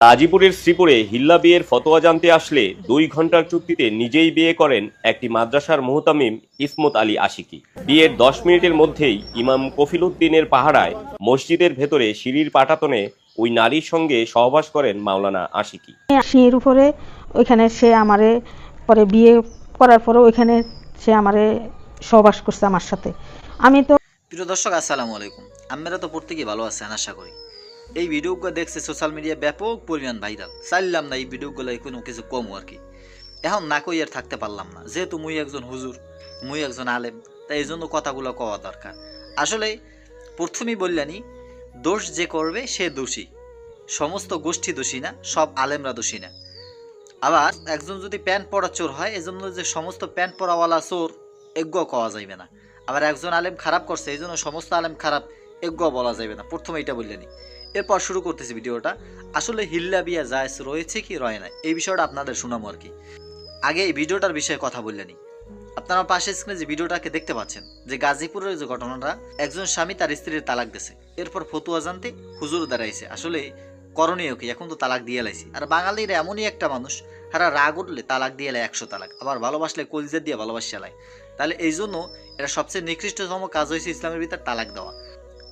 গাজীপুরের শ্রীপুরে হিল্লা বিয়ের ফতোয়া জানতে আসলে দুই ঘণ্টার চুক্তিতে নিজেই বিয়ে করেন একটি মাদ্রাসার মুহতামিম ইসমত আলী আশিকি। বিয়ের দশ মিনিটের মধ্যেই ইমাম কফিল উদ্দিনের পাহারায় মসজিদের ভেতরে সিঁড়ির পাটাতনে ওই নারীর সঙ্গে সহবাস করেন মাওলানা আশিকি। সিঁড়ির উপরে ওইখানে সে আমারে পরে বিয়ে করার পরে ওইখানে সে আমারে সহবাস করছে আমার সাথে। আমি তো প্রিয় দর্শক আসসালামু আলাইকুম। আমরা তো প্রত্যেকেই ভালো আছেন আশা করি। এই ভিডিওগুলো দেখছে সোশ্যাল মিডিয়া ব্যাপক পরিমাণ ভাইরাল চাইলাম না এই ভিডিওগুলো কোনো কিছু কম আর কি। এখন না কই আর থাকতে পারলাম না। যেহেতু মুই একজন হুজুর, মুই একজন আলেম, তাই এই জন্য কথাগুলো কওয়া দরকার। আসলে প্রথমেই বললানি, দোষ যে করবে সে দোষী। সমস্ত গোষ্ঠী দোষী না, সব আলেমরা দোষী না। আবার একজন যদি প্যান্ট পরা চোর হয় এজন্য যে সমস্ত প্যান্ট পরাওয়ালা চোর এজ্ঞ কওয়া যাইবে না। আবার একজন আলেম খারাপ করছে, এই জন্য সমস্ত আলেম খারাপ এজ্ঞ বলা যাবে না। প্রথমে এটা বললেনি। এরপর শুরু করতেছি ভিডিওটা। আসলে হিল্লা বিয়া জায়জ রয়েছে কি রয় না এই বিষয়টা আপনাদের শোনাবো আর কি। আগে এই ভিডিওটার বিষয়ে কথা বললেনি আপনারা পাশে স্ক্রিনে যে ভিডিওটাকে দেখতে পাচ্ছেন, যে গাজীপুরের যে ঘটনাটা, একজন স্বামী তার স্ত্রীর তালাক দিছে এরপর ফতুয়া জানতে হুজুর দাঁড়াইছে। আসলে করণীয় কি? এখন তো তালাক দিয়ে লাইছি। আর বাঙালির এমনই একটা মানুষ তারা রাগ উঠলে তালাক দিয়ে লাই একশো তালাক। আবার ভালোবাসলে কলজের দিয়ে ভালোবাসা লাই তাহলে এই জন্য এটা সবচেয়ে নিকৃষ্টতম কাজ হয়েছে ইসলামের ভিতর তালাক দেওয়া।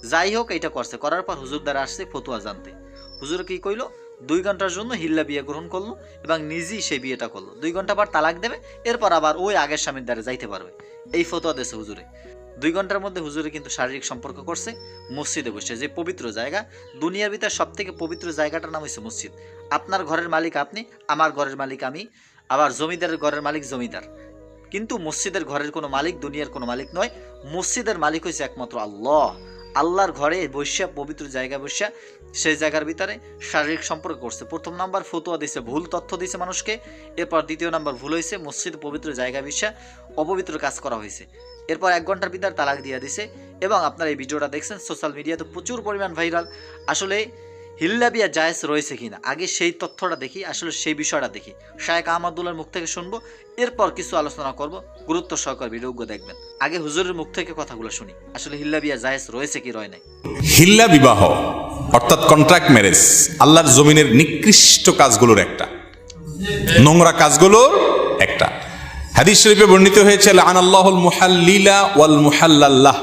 যাই হোক এটা করছে। করার পর হুজুর দ্বারা আসছে ফতুয়া জানতে। হুজুর কি কইলো? দুই ঘণ্টার জন্য হিল্লা বিয়ে গ্রহণ করল এবং নিজেই সে বিয়েটা করল। দুই ঘণ্টা পর তালাক দেবে, এরপর আবার ওই আগের স্বামীর দ্বারা যাইতে পারবে। এই ফতোয়া দেশে হুজুরে। দুই ঘণ্টার মধ্যে হুজুরে কিন্তু শারীরিক সম্পর্ক করছে, মসজিদে বসে। যে পবিত্র জায়গা, দুনিয়ার ভিতরে সব থেকে পবিত্র জায়গাটার নাম হচ্ছে মসজিদ। আপনার ঘরের মালিক আপনি, আমার ঘরের মালিক আমি, আবার জমিদারের ঘরের মালিক জমিদার। কিন্তু মসজিদের ঘরের কোনো মালিক, দুনিয়ার কোনো মালিক নয়। মসজিদের মালিক হয়েছে একমাত্র আল্লাহ। আল্লাহর ঘরে বৈশ্যা পবিত্র জায়গা বৈশ্যা সেই জায়গার ভিতরে শারীরিক সম্পর্ক করছে। প্রথম নাম্বার ফতোয়া দিছে, ভুল তথ্য দিছে মানুষকে। এরপর দ্বিতীয় নাম্বার ভুল হয়েছে, মসজিদ পবিত্র জায়গা বিশ্বা অপবিত্র কাজ করা হয়েছে। এরপর এক ঘণ্টার ভিতর তালাক দিয়ে দিছে এবং আপনার এই ভিডিওটা দেখছেন সোশ্যাল মিডিয়াতে প্রচুর পরিমাণ ভাইরাল আসলে হিল্লা বিয়া জায়েজ রয়েছে কিনা? আগে সেই তথ্যটা দেখি, আসলে সেই বিষয়টা দেখি। শায়েক আহমদুল্লার মুখ থেকে শুনব, এরপর কিছু আলোচনা করব। গুরুত্ব সহকার ভিডিওগুলো দেখবেন। আগে হুজুরের মুখ থেকে কথাগুলো শুনি। আসলে হিল্লা বিয়া জায়েজ রয়েছে কি, রয় নাই? হিল্লা বিবাহ, অর্থাৎ কন্ট্রাক্ট ম্যারেজ আল্লাহর জমিনের নিকৃষ্ট কাজগুলোর একটা। নোংরা কাজগুলোর একটা। হাদিস শরীফে বর্ণিত হয়েছে আন আল্লাহুল মুহাল্লিলা ওয়াল মুহাল্লাল্লাহ।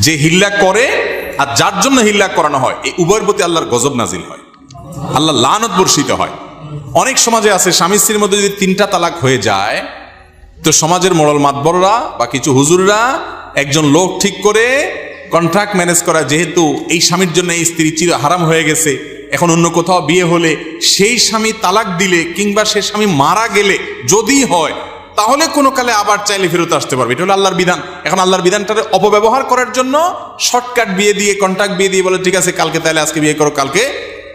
যে হিল্লা করে আর যার জন্য হিল্লা করানো হয়, এই উভয়ের প্রতি আল্লাহর গজব নাজিল হয়। আল্লাহ লানত বর্ষিত হয়। অনেক সমাজে আছে, স্বামী স্ত্রীর মধ্যে যদি তিনটা তালাক হয়ে যায়, তো সমাজের মোড়ল মাতবররা বা কিছু হুজুররা একজন লোক ঠিক করে কন্ট্রাক্ট ম্যানেজ করা, যেহেতু এই স্বামীর জন্য এই স্ত্রী চির হারাম হয়ে গেছে, এখন অন্য কোথাও বিয়ে হলে সেই স্বামী তালাক দিলে কিংবা সে স্বামী মারা গেলে যদি হয় তাহলে কোনো কালে আবার চাইলে ফেরত আসতে পারবে। এটা হলো আল্লাহর বিধান। এখন আল্লাহর বিধানটার অপব্যবহার করার জন্য শর্টকাট বিয়ে দিয়ে কন্ট্রাক্ট বিয়ে দিয়ে বলে, ঠিক আছে, কালকে তাহলে আজকে বিয়ে করো, কালকে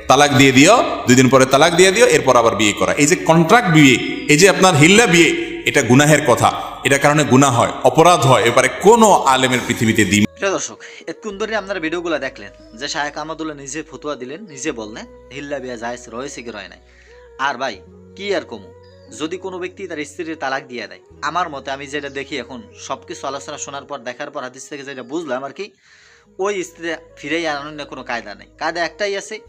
তালাক দিয়ে দিও দুই দিন পরে তালাক দিয়ে দিও, এরপর আবার বিয়ে করা। এই যে কন্ট্রাক্ট বিয়ে, এই যে আপনার হিল্লা বিয়ে, এটা গুনাহের কথা। এটা কারণে গুনাহ হয়, অপরাধ হয়। এবারে কোনো আলেমের পৃথিবীতে দিন প্রিয় দর্শক, এতক্ষণ ধরে আপনারা ভিডিওগুলো দেখলেন যে শায়েক আহমদুল্লাহ নিজে ফতুয়া দিলেন, নিজে বললেন, হিল্লা বিয়া জায়েজ রয়েছে কি রয় নাই? আর ভাই, কি আর কমু? যদি কোনো ব্যক্তি তার স্ত্রীর তালাক দিয়ে দেয়, আমার মতে আমি যেটা দেখি এখন সব কিছু আলোচনা শোনার পর, দেখার পর, হাদিস থেকে যেটা বুঝলাম আর কি, ওই স্ত্রী ফিরেই আনানোর কোনো কায়দা নেই। কায়দা একটাই আছে,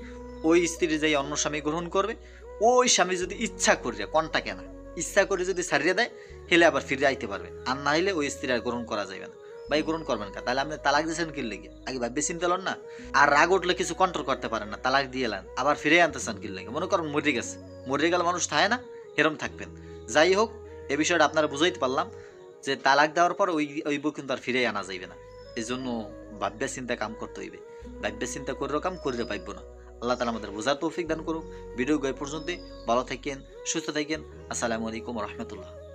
ওই স্ত্রী যেই অন্য স্বামী গ্রহণ করবে, ওই স্বামী যদি ইচ্ছা করে, কোনটা কেনা? ইচ্ছা করে যদি সারিয়ে দেয়, হেলে আবার ফিরে আইতে পারবে। আর না হলে ওই স্ত্রী আর গ্রহণ করা যাবে না। ভাই, গ্রহণ করবেন কা তাহলে আপনি তালাক দিয়েছেন কি লেগে? আগে ভাববে চিন্তা লন না। আর রাগ উঠলে কিছু কন্ট্রোল করতে পারেন না, তালাক দিয়ে এলেন। আবার ফিরে আনতেছেন কি লেগে? মনে করেন মরে গেছে। মরে গেলে মানুষ থাকে না। এরম থাকবেন। যাই হোক, এ বিষয়টা আপনারা বুঝাইতে পারলাম যে তালাক দেওয়ার পর ওই ওই বউ কিন্তু আর ফিরে আনা যাইবে না। এই জন্য ভাব্য চিন্তা কাম করতে হইবে। ভাব্য চিন্তা করে কাম করে পাইব না। আল্লাহ তালা আমাদের বোঝার তৌফিক দান করুক। ভিডিও গয় পর্যন্ত ভালো থাকেন, সুস্থ থাকেন। আসসালামু আলাইকুম রহমতুল্লাহ।